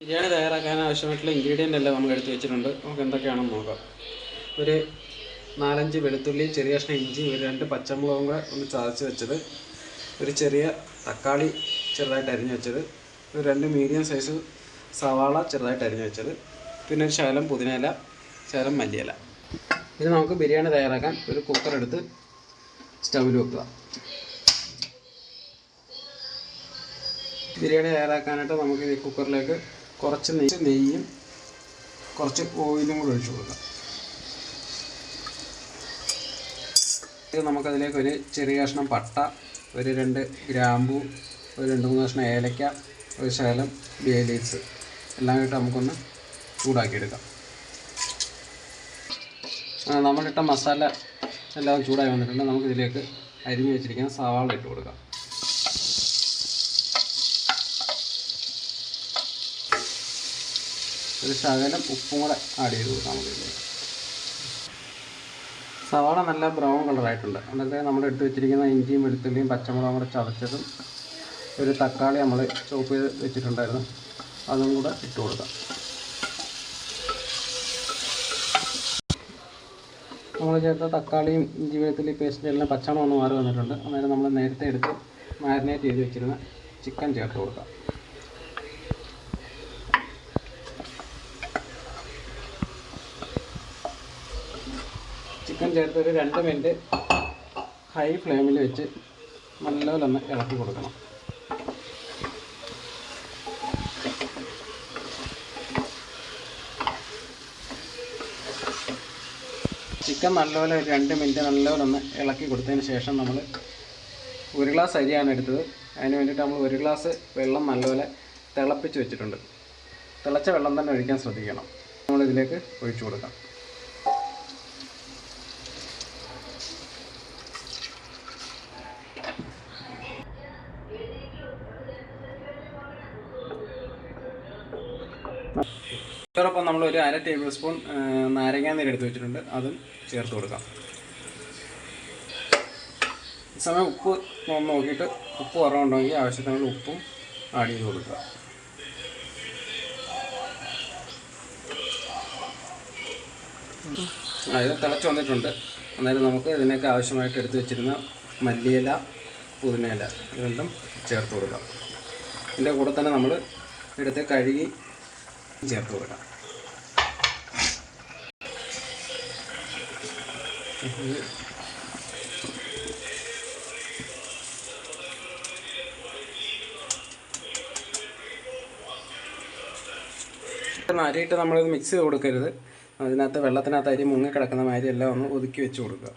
ബിരിയാണി തയ്യാറാക്കാൻ ആവശ്യമായിട്ടുള്ള ഇൻഗ്രീഡിയന്റ് എല്ലാം നമ്മൾ എടുത്ത് വെച്ചിട്ടുണ്ട്. നമുക്ക് എന്തൊക്കെയാണെന്ന് നോക്കാം. ഒരു നാലഞ്ച് വെളുത്തുള്ളി ചെറിയ കഷ്ണം ഇഞ്ചി ഒരു രണ്ട് പച്ചമുളകും കൂടെ ഒന്ന് ചതച്ച് വെച്ചത്. ഒരു ചെറിയ തക്കാളി ചെറുതായിട്ട് അരിഞ്ഞു വെച്ചത്. ഒരു രണ്ട് മീഡിയം സൈസ് സവാള ചെറുതായിട്ട് അരിഞ്ഞു വെച്ചത്. പിന്നെ ഒരു ശകലം പുതിനയില ശകലം മല്ലിയില. ഇനി നമുക്ക് ബിരിയാണി തയ്യാറാക്കാൻ ഒരു കുക്കർ എടുത്ത് സ്റ്റൗവിൽ വെക്കുക. ബിരിയാണി തയ്യാറാക്കാനായിട്ട് നമുക്ക് ഈ കുക്കറിലേക്ക് കുറച്ച് നെയ്യ് നെയ്യും കുറച്ച് ഓയിലും കൂടെ ഒഴിച്ചു കൊടുക്കാം. നമുക്കതിലേക്ക് ഒരു ചെറിയ കഷ്ണം പട്ട ഒരു രണ്ട് ഗ്രാമ്പു ഒരു രണ്ട് മൂന്ന് കഷ്ണം ഏലക്ക ഒരു ശകലം ബേ ലീവ്സ്. എല്ലാം ഇട്ട് നമുക്കൊന്ന് ചൂടാക്കിയെടുക്കാം. നമ്മളിട്ട മസാല എല്ലാം ചൂടായി വന്നിട്ടുണ്ട്. നമുക്കിതിലേക്ക് അരിഞ്ഞു വെച്ചിരിക്കുന്ന സവാള ഇട്ട് കൊടുക്കാം. ഒരു ശകലം ഉപ്പും കൂടെ ആഡ് ചെയ്ത് കൊടുക്കാം നമുക്കിതിലേക്ക് സവാള നല്ല ബ്രൗൺ കളറായിട്ടുണ്ട് എന്നിട്ട് നമ്മൾ എടുത്ത് വെച്ചിരിക്കുന്ന ഇഞ്ചിയും വെളുത്തുള്ളിയും പച്ചമുളകും കൂടെ ചതച്ചതും ഒരു തക്കാളി നമ്മൾ ചോപ്പ് ചെയ്ത് വെച്ചിട്ടുണ്ടായിരുന്നു. അതും കൂടെ ഇട്ട് കൊടുക്കാം. നമ്മൾ ചേർത്ത തക്കാളിയും ഇഞ്ചി വെളുത്തുള്ളി പേസ്റ്റ് എല്ലാം പച്ചമണം ഒന്ന് മാറി വന്നിട്ടുണ്ട്. അന്നേരം നമ്മൾ നേരത്തെ എടുത്ത് മാരിനേറ്റ് ചെയ്ത് വെച്ചിരുന്ന ചിക്കൻ ചേർത്ത് കൊടുക്കാം. ചിക്കൻ ചേർത്ത് ഒരു രണ്ട് മിനിറ്റ് ഹൈ ഫ്ലെയിമിൽ വെച്ച് നല്ലപോലെ ഒന്ന് ഇളക്കി കൊടുക്കണം. ചിക്കൻ നല്ലപോലെ ഒരു രണ്ട് മിനിറ്റ് നല്ലപോലെ ഒന്ന് ഇളക്കി കൊടുത്തതിന് ശേഷം നമ്മൾ ഒരു ഗ്ലാസ് അരിയാണ് എടുത്തത്. അതിന് വേണ്ടിയിട്ട് നമ്മൾ ഒരു ഗ്ലാസ് വെള്ളം നല്ലപോലെ തിളപ്പിച്ച് വെച്ചിട്ടുണ്ട്. തിളച്ച വെള്ളം തന്നെ ഒഴിക്കാൻ ശ്രദ്ധിക്കണം. നമ്മളിതിലേക്ക് ഒഴിച്ചു കൊടുക്കാം. അതോടൊപ്പം നമ്മൾ ഒരു അര ടേബിൾ സ്പൂൺ നാരങ്ങാ നീര് എടുത്ത് വെച്ചിട്ടുണ്ട്. അതും ചേർത്ത് കൊടുക്കാം. സമയം ഉപ്പ് നോക്കിയിട്ട് ഉപ്പ് കുറവുണ്ടെങ്കിൽ ആവശ്യത്തിനുള്ള ഉപ്പും ആഡ് ചെയ്ത് കൊടുക്കുക. അതായത് തിളച്ച് വന്നിട്ടുണ്ട്. അന്നേരം നമുക്ക് ഇതിനൊക്കെ ആവശ്യമായിട്ട് എടുത്ത് വെച്ചിരുന്ന മല്ലിയില പുതിനയില രണ്ടും ചേർത്ത് കൊടുക്കാം. ഇതിന്റെ കൂടെ തന്നെ നമ്മൾ എടുത്ത് കഴുകി ചേർത്ത് കൊടുക്കാം. അരിയിട്ട് നമ്മളിത് മിക്സ് ചെയ്ത് കൊടുക്കരുത്. അതിനകത്ത് വെള്ളത്തിനകത്ത് അരി മുങ്ങിക്കിടക്കുന്ന മാതിരി എല്ലാം ഒന്ന് ഒതുക്കി വെച്ച് കൊടുക്കുക.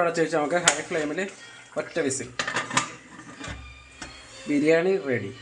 അടച്ച് വെച്ച് നമുക്ക് ഹൈ ഫ്ലെയിമിൽ ഒറ്റ വിസിൽ. ബിരിയാണി റെഡി